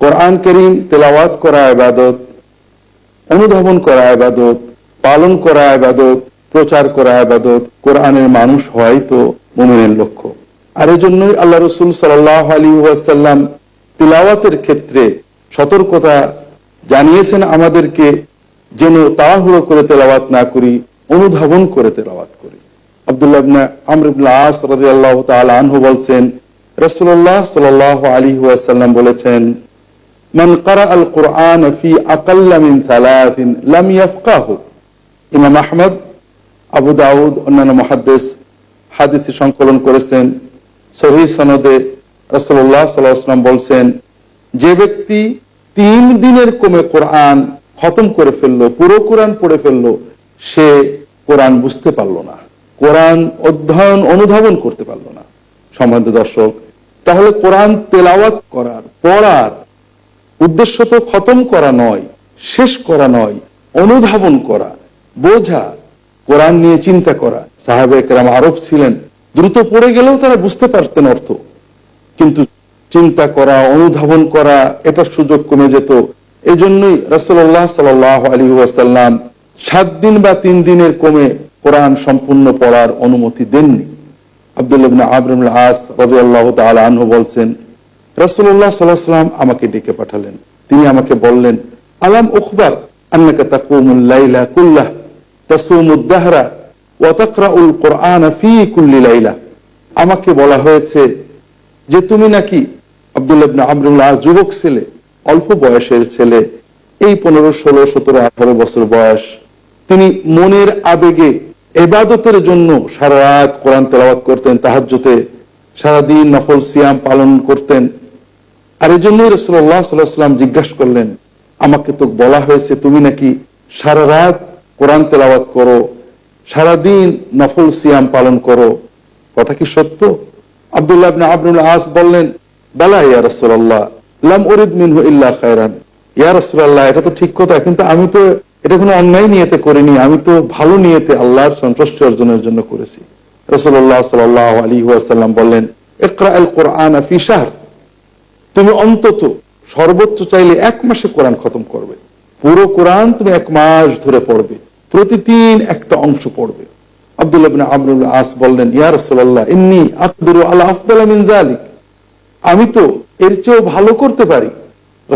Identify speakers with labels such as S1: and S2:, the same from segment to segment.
S1: কোরআন করিম, তেলাওয়াত করা আবাদত অনুধাবন করা আবাদত পালন করা আবাদত প্রচার করা আবাদত কোরআনের মানুষ হয় তো মোমেনের লক্ষ্য। আর এই জন্যই আল্লাহ রসুল সাল্লাহ আলী ওয়াসাল্লাম তিলাওয়াতের ক্ষেত্রে সতর্কতা জানিয়েছেন আমাদেরকে যেন তাড়াহুড়ো করে তেলাওয়াত না করি, অনুধাবন করে তেলাওয়াত করি। আব্দুল্লাহ ইবনে আমর ইবনে আস রাদিয়াল্লাহু আনহু বলছেন, রাসূলুল্লাহ সাল্লাল্লাহু আলাইহি ওয়াসাল্লাম বলেছেন মান কারা আল কোরআন ফি আকাল্লা মিন সালাসিন লাম ইয়াফকাহু ইমাম আহমদ আবু দাউদ অন্যান্য মুহাদ্দিস হাদিসে সংকলন করেছেন। সহি সনদে আলাইহি ওয়াসাল্লাম বলছেন, যে ব্যক্তি তিন দিনের কমে কোরআন খতম করে ফেলল, পুরো কোরআন পড়ে ফেলল, সে কোরআন বুঝতে পারল না। কোরআন অধ্যয়ন অনুধাবন করতে পারল না। সম্বন্ধে দর্শক, তাহলে কোরআন তেলাওয়াত করার, পড়ার উদ্দেশ্য তো খতম করা নয়, শেষ করা নয়, অনুধাবন করা, বোঝা, কোরআন নিয়ে চিন্তা করা। সাহাবে একরাম আরব ছিলেন, দ্রুত পড়ে গেলেও তারা বুঝতে পারতেন অর্থ। কিন্তু চিন্তা করা, অনুধাবন করা এটার সুযোগ কমে যেত। এই জন্যই রাসুল্লাহ সাল আলী ওয়াসাল্লাম সাত দিন বা তিন দিনের কমে কোরআন সম্পূর্ণ পড়ার অনুমতি দেননি। আবদুল্লাহ আবরুল আস রাদিয়াল্লাহ তাআলা আনহু বলছেন সাল্লাল্লাহু সাল্লাম আমাকে ডেকে পাঠালেন। তিনি আমাকে বললেন, আলাম উখবার আমাকে বলা হয়েছে যে, তুমি নাকি যুবক ছেলে, অল্প বয়সের ছেলে, এই পনেরো, ষোলো, সতেরো, আঠারো বছর বয়স। তিনি মনের আবেগে এবাদতের জন্য সারা রাত কোরআন তেলাওয়াত করতেন তাহাজ্জুতে সারাদিন নফল সিয়াম পালন করতেন আর এই জন্যই রসুল্লাহ সাল্লাম জিজ্ঞাসা করলেন, আমাকে তো বলা হয়েছে তুমি নাকি সারা রাত কোরআন তেলাওয়াত করো সারাদিন নফল সিয়াম পালন করো। কথা কি সত্য? আব্দুল্লাহ আবনুল আস বললেন, বেলা ইয়া রসুল্লাহ লাম উরিদ মিনহু ইল্লা খায়রান। ইয়া রসুল্লাহ এটা তো ঠিক কথা, কিন্তু আমি তো এটা কোনো অন্যায় নিয়েতে করিনি, আমি তো ভালো নিয়েতে আল্লাহর সন্তুষ্টি অর্জনের জন্য করেছি। রসুল্লাহ সাল আলী ওয়াসাল্লাম বললেন, ইকরা আল কোরআন ফি শাহর। তুমি অন্তত সর্বোচ্চ চাইলে এক মাসে কোরআন খতম করবে। পুরো কোরআন তুমি এক মাস ধরে পড়বে। প্রতিদিন একটা অংশ পড়বে। আস বললেন, ইয়া রাসূলুল্লাহ, ইন্নী আকবিরু আলা আফদাল মিন যালিক। আমি তো এর চেয়েও ভালো করতে পারি।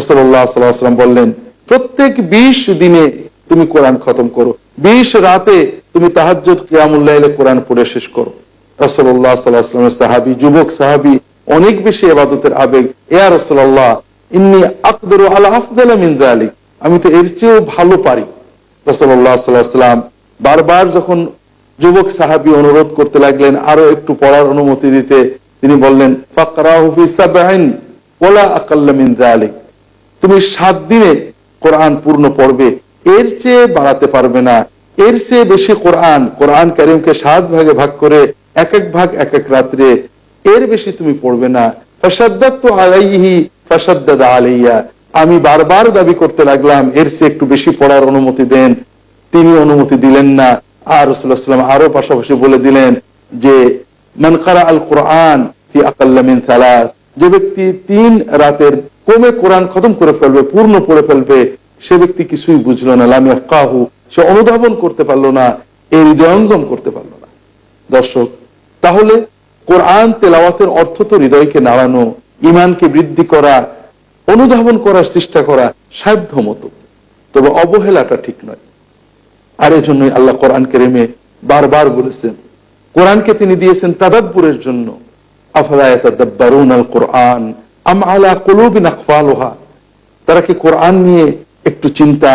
S1: সাল্লাল্লাহু বললেন, প্রত্যেক 20 দিনে তুমি কোরআন খতম করো। 20 রাতে তুমি তাহাজ্জুদ, কিয়ামুল লাইলে কোরআন পড়ে শেষ করো। আলাইহি ওয়াসাল্লামের সাহাবী, যুবক সাহাবী অনেক বেশি ইবাদতের আবেগ। ইয়া রাসূলুল্লাহ, ইন্নী আকদিরু আলা আফদাল মিন যালিক। আমি তো এর চেয়েও ভালো পারি। আলাইহি ওয়াসাল্লাম বারবার যখন যুবক সাহাবী অনুরোধ করতে লাগলেন, আরও একটু পড়ার অনুমতি দিতে, তিনি বললেন তুমি সাত দিনে কোরআন পূর্ণ পড়বে। এর চেয়ে বাড়াতে পারবে না। এর চেয়ে বেশি কোরআন কোরআন কারিমকে সাত ভাগে ভাগ করে এক এক ভাগ, এক এক রাত্রে এর বেশি তুমি পড়বে না। আলাইয়া। আমি বারবার দাবি করতে লাগলাম, এর চেয়ে একটু বেশি পড়ার অনুমতি দেন। তিনি অনুমতি দিলেন না। আর রসুল্লাহাম আরও পাশাপাশি বলে দিলেন যে, মান কারা আল কোরআন ফি আকাল্লা সালাস। যে ব্যক্তি তিন রাতের কমে কোরআন খতম করে ফেলবে, পূর্ণ পড়ে ফেলবে, সে ব্যক্তি কিছুই বুঝলো না। লাম কাহু সে অনুধাবন করতে পারল না এই হৃদয়ঙ্গম করতে পারল না। দর্শক, তাহলে কোরআন তেলাওয়াতের অর্থ তো হৃদয়কে নাড়ানো ইমানকে বৃদ্ধি করা, অনুধাবন করার চেষ্টা করা সাধ্য মতো। তবে অবহেলাটা ঠিক নয়। আর এই জন্যই আল্লাহ কোরআন কেরেমে বারবার বলেছেন, কোরআনকে তিনি দিয়েছেন তাদাব্বুরের জন্য। তারা কি কোরআন নিয়ে একটু চিন্তা,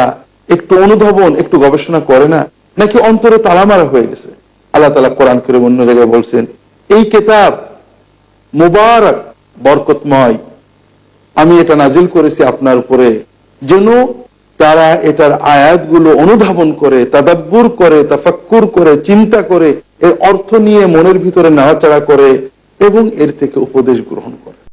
S1: একটু অনুধাবন, একটু গবেষণা করে না? নাকি অন্তরে তালামারা হয়ে গেছে? আল্লাহ তালা কোরআন করে অন্য জায়গায় বলছেন এই কেতাব মুবারক, বরকতময়। আমি এটা নাজিল করেছি আপনার উপরে। যেন তারা এটার আয়াতগুলো অনুধাবন করে, তাদাব্বুর করে, তাফাক্কুর করে, চিন্তা করে, এর অর্থ নিয়ে মনের ভিতরে নাড়াচাড়া করে এবং এর থেকে উপদেশ গ্রহণ করে।